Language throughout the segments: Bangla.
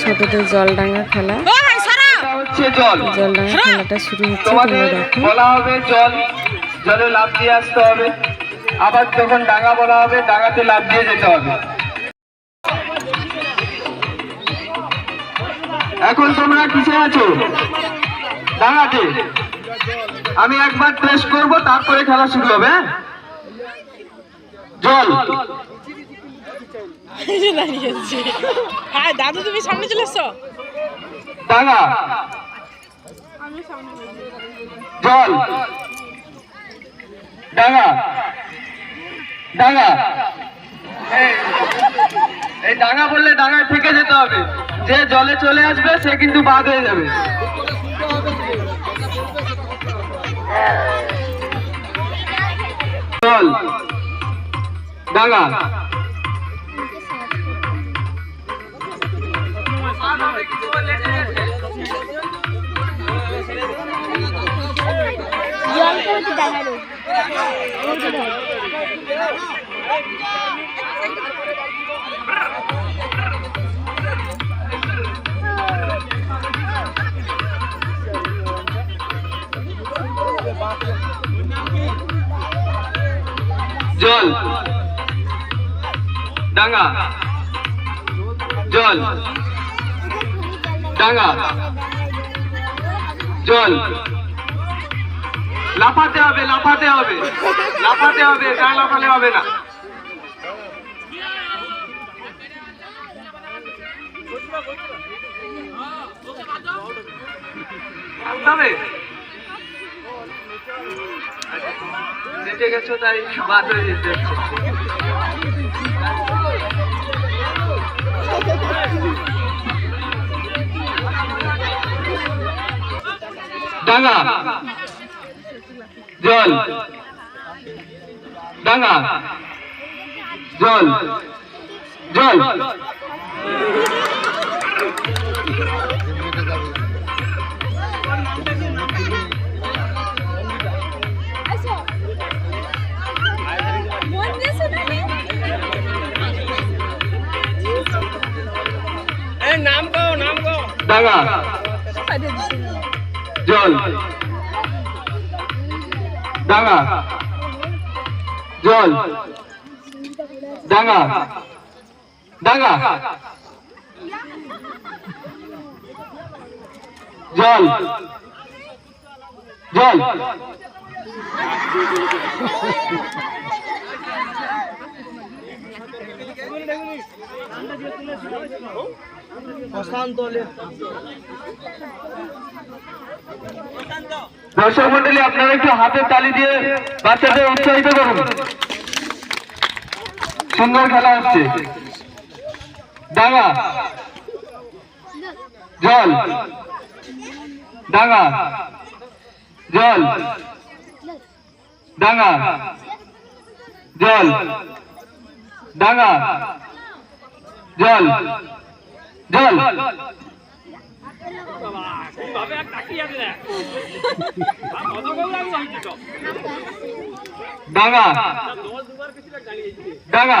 ছোটদের জলডাঙ্গা খেলা এটা হচ্ছে জল জলডাঙ্গা খেলাটা শুরু হচ্ছে বলা হবে জল জলে লাফ দিয়ে আসতে হবে আবার যখন ডাঙা বলা হবে ডাঙাতে লাফ দিয়ে যেতে হবে এখন তোমরা কিসে আছো? ডাঙাতে আমি একবার টেস্ট করব তারপরে খেলা শুরু হবে হ্যাঁ? জল। হ্যাঁ দাদু তুমি সামনে চলে ডাঙা। জল। ডাঙা। ডাঙা। এই- এই ডাঙা বললে ডাঙায় থেকে যেতে হবে। যে জলে চলে আসবে সে কিন্তু বাদ হয়ে যাবে। জল ডাঙা ডাঙা জল। ডাঙা জল। লাফাতে হবে লাফাতে হবে। লাফাতে হবে না লাফালে হবে না। নেটে গেছো তাই বাদ হয়ে যেতে হচ্ছে। ডাঙা জল। ডাঙা জল। জল। নাম গো নাম গো ডাঙা জল ডাঙা জল। ডাঙা ডাঙা জল। জল। দর্শক মন্ডলী, আপনারা একটু হাতের তালি দিয়ে বাচ্চাদের উৎসাহিত করুন। সুন্দর খেলা হচ্ছে। ডাঙা। জল। ডাঙা। জল। ডাঙা। জল। ডাঙা। জল জল। ডাঙা ডাঙা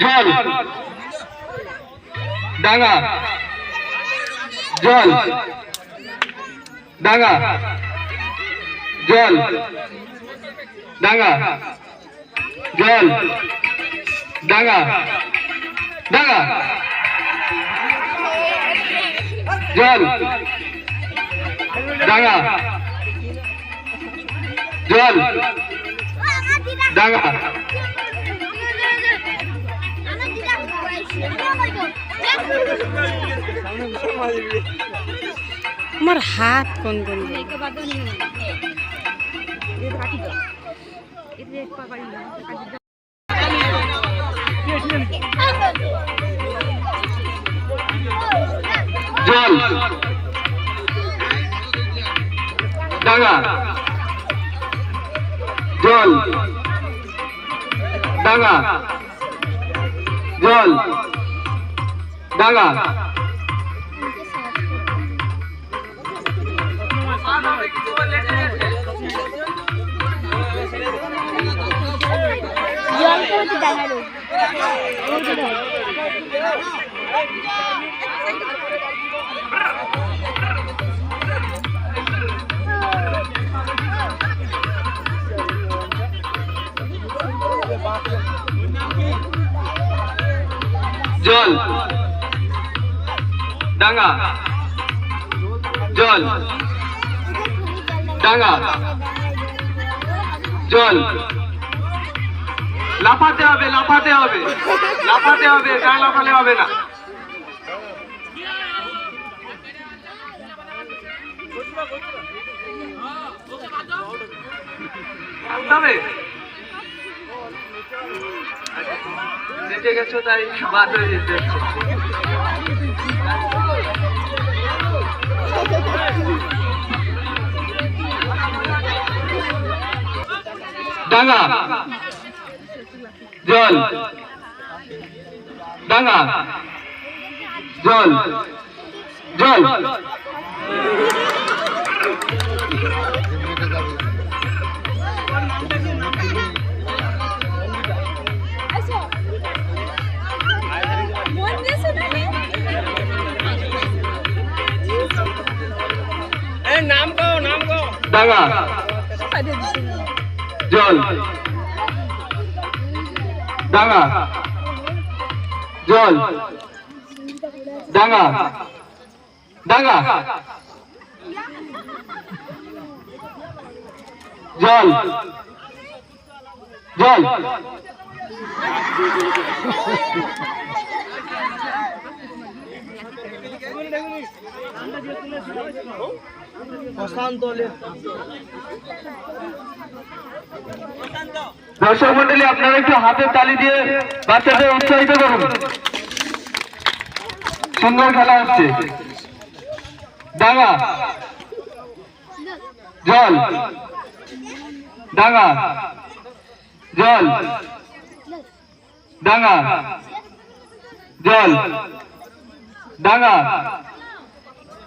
জল ডাঙা। জল। ডাঙা। জল। ডাঙা। জল। ডাঙা। ডাঙা। জল। ডাঙা। জল। ডাঙা আমার হাত কোন কোন জল। ডাঙ্গা জল। ডাঙ্গা জল। ডাঙ্গা জল। ডাঙ্গা। জল। ডাঙ্গা। জল। লাফাতে হবে লাফাতে হবে। লাফাতে হবে, গায়ে লাফালে হবে না। তবে যেতে গেছো তাই বাদ হয়ে যেতে ডাঙ্গা। জল। ডাঙ্গা। জল। জল। নাম নাম কো ডাঙ্গা জল। ডাঙ্গা জল। ডাঙ্গা ডাঙ্গা জল। জল। দর্শক মন্ডলী, আপনারা একটু হাতের তালি দিয়ে বাচ্চাদের উৎসাহিত করুন। সুন্দর খেলা হচ্ছে। ডাঙ্গা। জল। ডাঙ্গা। জল। ডাঙ্গা। জল। ডাঙ্গা।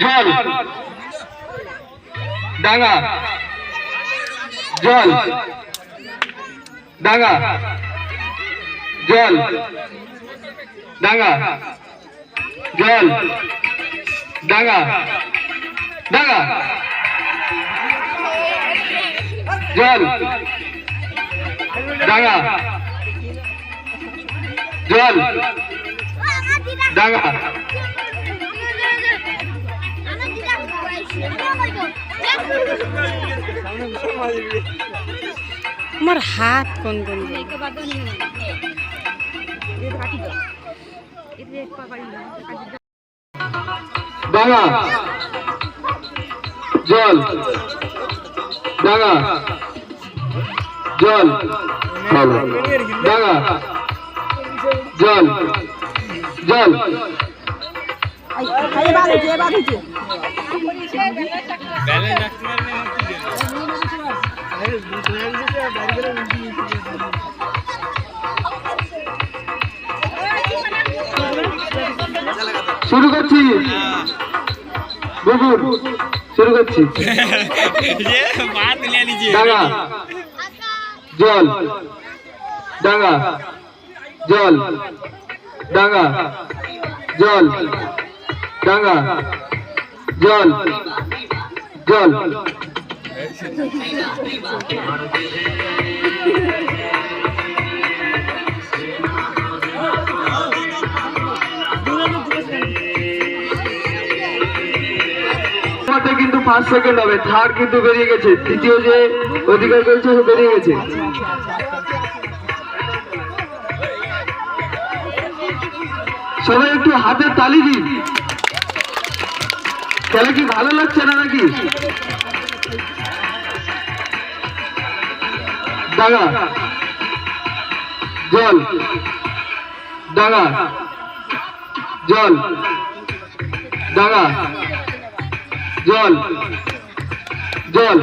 জল ডাঙ্গা জল ডাঙ্গা জল ডাঙ্গা জল ডাঙ্গা ডাঙ্গা জল ডাঙ্গা জল ডাঙ্গা আমার হাত কোন কোন ডাঙ্গা জল। ডাঙ্গা জল। ডাঙ্গা জল। জল। শুরু করছি। বুবুর। শুরু করছি। ডাঙ্গা জল। ডাঙ্গা জল। ডাঙ্গা জল। ডাঙ্গা জল। জল। আমাদের কিন্তু পাঁচ সেকেন্ড হবে। থার্ড কিন্তু বেরিয়ে গেছে। তৃতীয় যে অধিকার করেছে, সে বেরিয়ে গেছে। সবাই একটু হাতের তালি দিন। খেলা কি ভালো লাগছে না নাকি? ডাঙা জল। ডাঙা জল। ডাঙা জল জল।